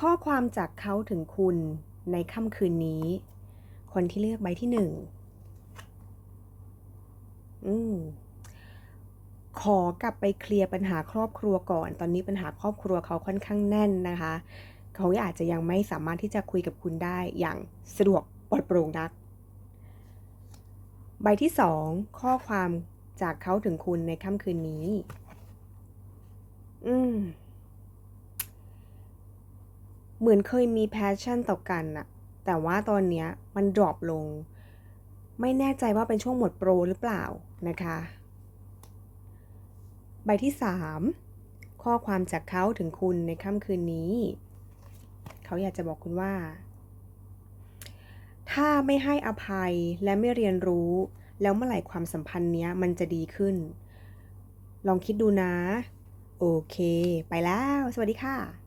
ข้อความจากเขาถึงคุณในค่ำคืนนี้ คนที่เลือกใบที่หนึ่งอืมขอกลับไปเคลียร์ปัญหาครอบครัวก่อน ตอนนี้ปัญหาครอบครัวเขาค่อนข้างแน่นนะคะ เขาอาจจะยังไม่สามารถที่จะคุยกับคุณได้อย่างสะดวกปลอดโปร่งนัก ใบที่สองข้อความจากเขาถึงคุณในค่ำคืนนี้ อืม เหมือนเคยมีแพชชั่นต่อกันอะแต่ว่าตอนเนี้ยมันดรอปลง ไม่แน่ใจว่าเป็นช่วงหมดโปรหรือเปล่านะคะ ใบที่สามข้อความจากเขาถึงคุณในค่ำคืนนี้ เขาอยากจะบอกคุณว่า ถ้าไม่ให้อภัยและไม่เรียนรู้ แล้วเมื่อไหร่ความสัมพันธ์เนี้ยมันจะดีขึ้น ลองคิดดูนะ โอเค ไปแล้ว สวัสดีค่ะ